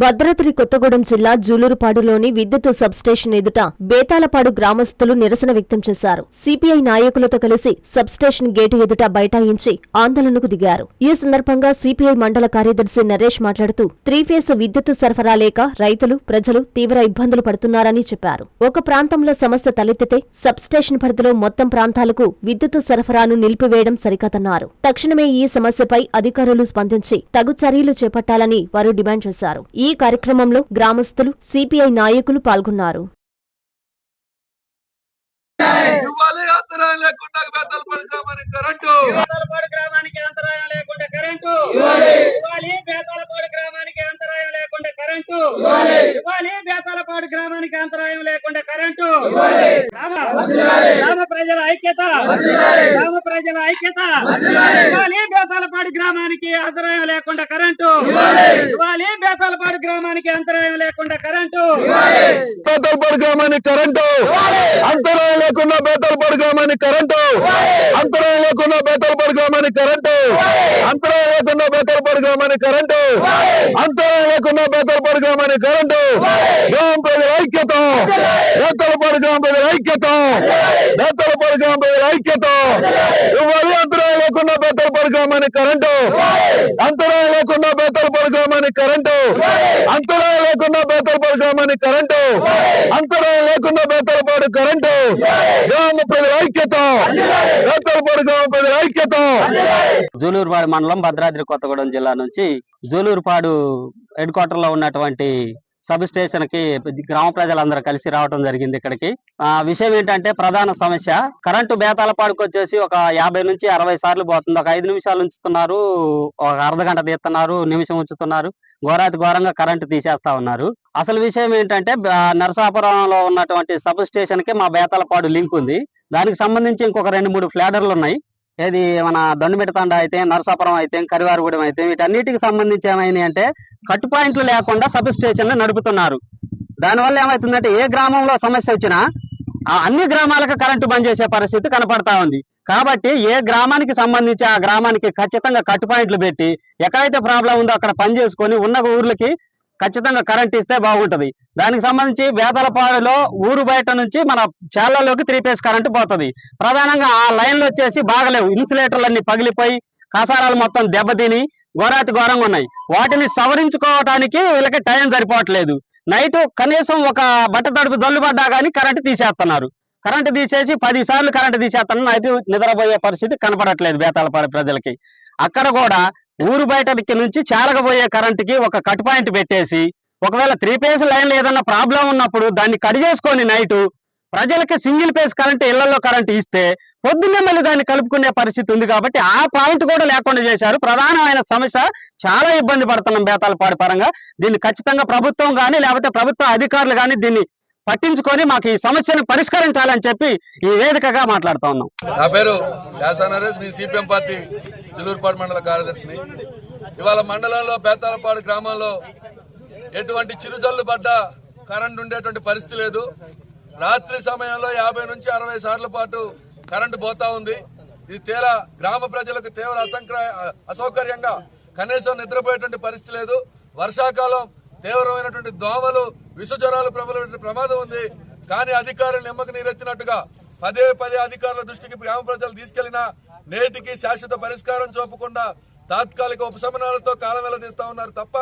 భద్రాద్రి కొత్తగూడెం జిల్లా జూలూరుపాడులోని విద్యుత్ సబ్స్టేషన్ ఎదుట బేతాలపాడు గ్రామస్తులు నిరసన వ్యక్తం చేశారు. సిపిఐ నాయకులతో కలిసి సబ్స్టేషన్ గేటు ఎదుట బైఠాయించి ఆందోళనకు దిగారు. ఈ సందర్భంగా సిపిఐ మండల కార్యదర్శి నరేష్ మాట్లాడుతూ త్రీఫేస్ విద్యుత్ సరఫరా లేక రైతులు ప్రజలు తీవ్ర ఇబ్బందులు పడుతున్నారని చెప్పారు. ఒక ప్రాంతంలో సమస్య తలెత్తితే సబ్స్టేషన్ పరిధిలో మొత్తం ప్రాంతాలకు విద్యుత్ సరఫరాను నిలిపివేయడం సరికాదన్నారు. తక్షణమే ఈ సమస్యపై అధికారులు స్పందించి తగు చర్యలు చేపట్టాలని వారు డిమాండ్ చేశారు. ఈ కార్యక్రమంలో గ్రామస్తులు సిపిఐ నాయకులు పాల్గొన్నారు. బేతాలపాడు గ్రామానికి అంతరాయం లేకుండా కరెంటు. ఇవ్వాలి. బేతాలపాడు గ్రామానికి అంతరాయం లేకుండా కరెంటు. ఇవ్వాలి. బేతాలపాడు గ్రామానికి అంతరాయం లేకుండా కరెంటు. గ్రామ గ్రామ ప్రజల ఐక్యత. గ్రామ ప్రజల ఐక్యత ఇవ్వాలి బేతాలపాడు గ్రామానికి అంతరాయం లేకుండా కరెంటు. ఇవ్వాలి బేతాలపాడు గ్రామానికి అంతరాయం లేకుండా కరెంటు. బేతల్పాడు గ్రామానికి కరెంటు. అంతరాయం లేకుండా బేతల్పాడు గ్రామానికి కరెంటు. అంతరాయం లేకుండా బేతల్పాడు గ్రామానికి కరెంటు. అంతరాయం లేకుండా బేతల్పాడు గ్రామానికి కరెంటు. అంతరాయం లేకుండా బేతల్పాడు గ్రామానికి కరెంటు. గ్రామ ప్రజల ఐక్యత. బేతల్పాడు గ్రామ ప్రజల ఐక్యత. బేతల్పాడు గ్రామ ప్రజల ఐక్యత. ఇవ్వాలి. అంతరాయం లేకుండా బేతల్పాడు పడుకోమని కరెంటు అంతరాయం లేకుండా బేతల్పాడు పడుకోమని కరెంటు అంతరాయం లేకుండా బేతల్పాడు పడుకోమని కరెంటు అంతరాయం లేకుండా బేతలపాడు కరెంటు గ్రామ ప్రజల ఐక్యత. బేతలపాడు గ్రామ ప్రజల ఐక్యత. జూలూరుపాడు మండలం భద్రాద్రి కొత్తగూడెం జిల్లా నుంచి జూలూరుపాడు హెడ్ క్వార్టర్లో ఉన్నటువంటి సబ్ స్టేషన్కి గ్రామ ప్రజలందరూ కలిసి రావడం జరిగింది ఇక్కడికి. ఆ విషయం ఏంటంటే ప్రధాన సమస్య కరెంటు బేతాలపాడుకు వచ్చేసి ఒక యాభై నుంచి అరవై సార్లు పోతుంది. ఒక ఐదు నిమిషాలు ఉంచుతున్నారు ఒక అర్ధ గంట తీస్తున్నారు నిమిషం ఉంచుతున్నారు ఘోరాతి ఘోరంగా కరెంటు తీసేస్తా ఉన్నారు. అసలు విషయం ఏంటంటే నరసాపురంలో ఉన్నటువంటి సబ్ స్టేషన్కి మా బేతాలపాడు లింక్ ఉంది. దానికి సంబంధించి ఇంకొక రెండు మూడు ఫ్లాడర్లు ఉన్నాయి. ఏది మన దండుమిడతండ అయితే నరసాపురం అయితే కరివారగూడెం అయితే వీటన్నిటికి సంబంధించి ఏమైంది అంటే కట్ పాయింట్లు లేకుండా సబ్ స్టేషన్లు నడుపుతున్నారు. దానివల్ల ఏమవుతుందంటే ఏ గ్రామంలో సమస్య వచ్చినా ఆ అన్ని గ్రామాలకు కరెంటు బంద్ చేసే పరిస్థితి కనపడతా ఉంది. కాబట్టి ఏ గ్రామానికి సంబంధించి ఆ గ్రామానికి ఖచ్చితంగా కట్ పాయింట్లు పెట్టి ఎక్కడైతే ప్రాబ్లం ఉందో అక్కడ పని చేసుకొని ఉన్న ఊర్లకి ఖచ్చితంగా కరెంట్ ఇస్తే బాగుంటది. దానికి సంబంధించి వేదలపాడులో ఊరు బయట నుంచి మన చేళ్ళలోకి త్రీ ఫేస్ కరెంటు పోతుంది. ప్రధానంగా ఆ లైన్లు వచ్చేసి బాగలేవు. ఇన్సులేటర్లు అన్ని పగిలిపోయి కసారాలు మొత్తం దెబ్బతిని ఘోరాతి ఘోరంగా ఉన్నాయి. వాటిని సవరించుకోవటానికి వీళ్ళకి టైం సరిపోవట్లేదు. నైట్ కనీసం ఒక బట్ట తడుపు జల్లు పడ్డా కానీ కరెంటు తీసేస్తున్నారు. కరెంటు తీసేసి పది సార్లు కరెంటు తీసేస్తున్నారు నైట్ నిద్రపోయే పరిస్థితి కనపడట్లేదు బేతాలపాడు ప్రజలకి. అక్కడ కూడా ఊరు బయటకి నుంచి చాలకపోయే కరెంటుకి ఒక కట్ పాయింట్ పెట్టేసి ఒకవేళ త్రీ ఫేజ్ లైన్లో ఏదన్నా ప్రాబ్లం ఉన్నప్పుడు దాన్ని కట్ చేసుకొని నైట్ ప్రజలకి సింగిల్ ఫేజ్ కరెంట్ ఇళ్ళలో కరెంట్ ఇస్తే పొద్దున్నే మళ్ళీ దాన్ని కలుపుకునే పరిస్థితి ఉంది కాబట్టి ఆ పాయింట్ కూడా లేకుండా చేశారు. ప్రధానమైన సమస్య చాలా ఇబ్బంది పడుతున్నాం బేతాలపాడు పరంగా. దీన్ని ఖచ్చితంగా ప్రభుత్వం కానీ లేకపోతే ప్రభుత్వ అధికారులు కానీ దీన్ని పట్టించుకొని మాకు ఈ సమస్యను పరిష్కరించాలని చెప్పి ఈ వేదికగా మాట్లాడుతా ఉన్నాం. నా పేరు నరేష్ నేను సిపిఎం పార్టీ చిలూరుపాడు మండల కార్యదర్శిని. ఇవాళ మండలంలో బేతాలపాడు గ్రామంలో ఎటువంటి చిరుజల్లు పడ్డ కరెంట్ ఉండేటువంటి పరిస్థితి లేదు. రాత్రి సమయంలో యాభై నుంచి అరవై సార్ల పాటు కరెంటు పోతా ఉంది. ఇది తీరా గ్రామ ప్రజలకు తీవ్ర అసంక్ర అసౌకర్యంగా కనీసం నిద్రపోయేటువంటి పరిస్థితి లేదు. వర్షాకాలం తీవ్రమైనటువంటి దోమలు విషజ్వరాలు ప్రబలే ప్రమాదం ఉంది. కానీ అధికారులు నిమ్మకు నీరెత్తినట్టుగా పదే పదే అధికారుల దృష్టికి గ్రామ ప్రజలు తీసుకెళ్ళినా నేటికి శాశ్వత పరిష్కారం చూపకుండా తాత్కాలిక ఉపశమనాలతో కాలం తీస్తా ఉన్నారు తప్ప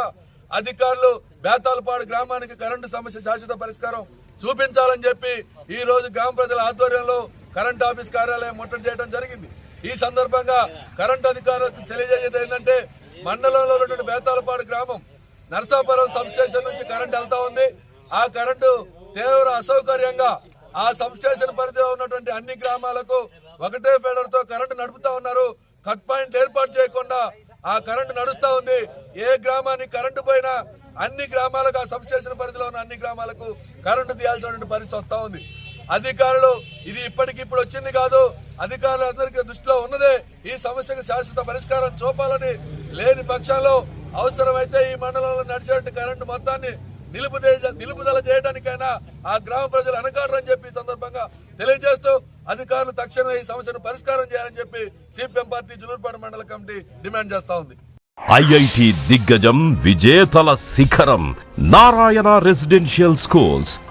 అధికారులు బేతాలపాడు గ్రామానికి కరెంటు సమస్య శాశ్వత పరిష్కారం చూపించాలని చెప్పి ఈ రోజు గ్రామ ప్రజల ఆధ్వర్యంలో కరెంట్ ఆఫీస్ కార్యాలయం ముట్టడి చేయడం జరిగింది. ఈ సందర్భంగా కరెంట్ అధికారులకు తెలియజేసేది ఏంటంటే మండలంలో ఉన్నటువంటి బేతాలపాడు గ్రామం నరసాపురం సబ్ స్టేషన్ నుంచి కరెంట్ వెళ్తా ఉంది. ఆ కరెంటు తీవ్ర అసౌకర్యంగా ఆ సబ్ స్టేషన్ పరిధిలో ఉన్నటువంటి అన్ని గ్రామాలకు ఒకటే ఫీడర్తో కరెంటు నడుపుతా ఉన్నారు. కట్ పాయింట్ ఏర్పాటు చేయకుండా ఆ కరెంటు నడుస్తా ఉంది. ఏ గ్రామానికి కరెంటు పోయినా అన్ని గ్రామాలకు ఆ సబ్ స్టేషన్ పరిధిలో ఉన్న అన్ని గ్రామాలకు కరెంటు తీయాల్సినటువంటి పరిస్థితి వస్తా ఉంది. అధికారులు ఇది ఇప్పటికిప్పుడు వచ్చింది కాదు అధికారులందరికీ దృష్టిలో ఉన్నదే ఈ సమస్యకు శాశ్వత పరిష్కారం చూపాలని లేని పక్షంలో అవసరమైతే ఈ మండలంలో నడిచేటువంటి కరెంటు మొత్తాన్ని నిలుపుదే నిలుపుదల చేయడానికైనా ఆ గ్రామ ప్రజలు అనకాడరని చెప్పి సందర్భంగా తెలియజేస్తూ అధికారులు తక్షణమే ఈ సమస్యను పరిష్కారం చేయాలని చెప్పి సిపిఎం పార్టీ జులూరుపాడు మండల కమిటీ డిమాండ్ చేస్తా ఉంది. ఐఐటి దిగ్గజం విజేతల శిఖరం నారాయణ రెసిడెన్షియల్ స్కూల్స్.